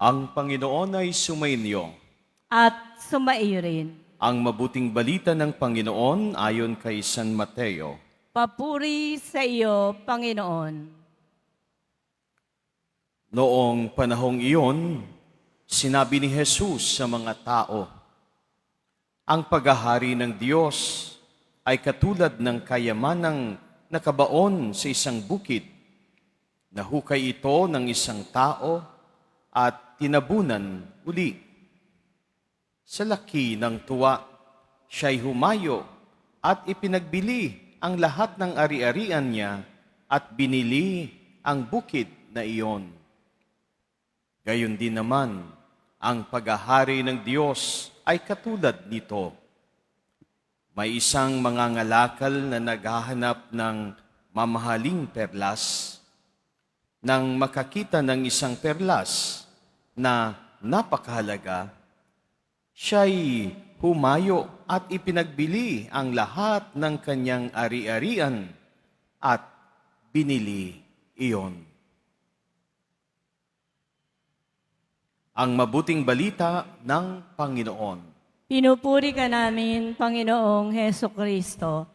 Ang Panginoon ay sumainyo. at sumaiyo rin. Ang mabuting balita ng Panginoon ayon kay San Mateo. Papuri sa iyo, Panginoon. Noong panahong iyon, sinabi ni Jesus sa mga tao, Ang paghahari ng Diyos ay katulad ng kayamanang nakabaon sa isang bukid. Nahukay ito ng isang tao at tinabunan uli. Sa laki ng tuwa, siya'y humayo at ipinagbili ang lahat ng ari-arian niya at binili ang bukid na iyon. Gayon din naman, ang paghahari ng Diyos ay katulad nito. May isang mangangalakal na naghahanap ng mamahaling perlas. Nang makakita ng isang perlas na napakahalaga, siya'y humayo at ipinagbili ang lahat ng kanyang ari-arian at binili iyon. Ang mabuting balita ng Panginoon. Pinupuri ka namin, Panginoong Heso Kristo.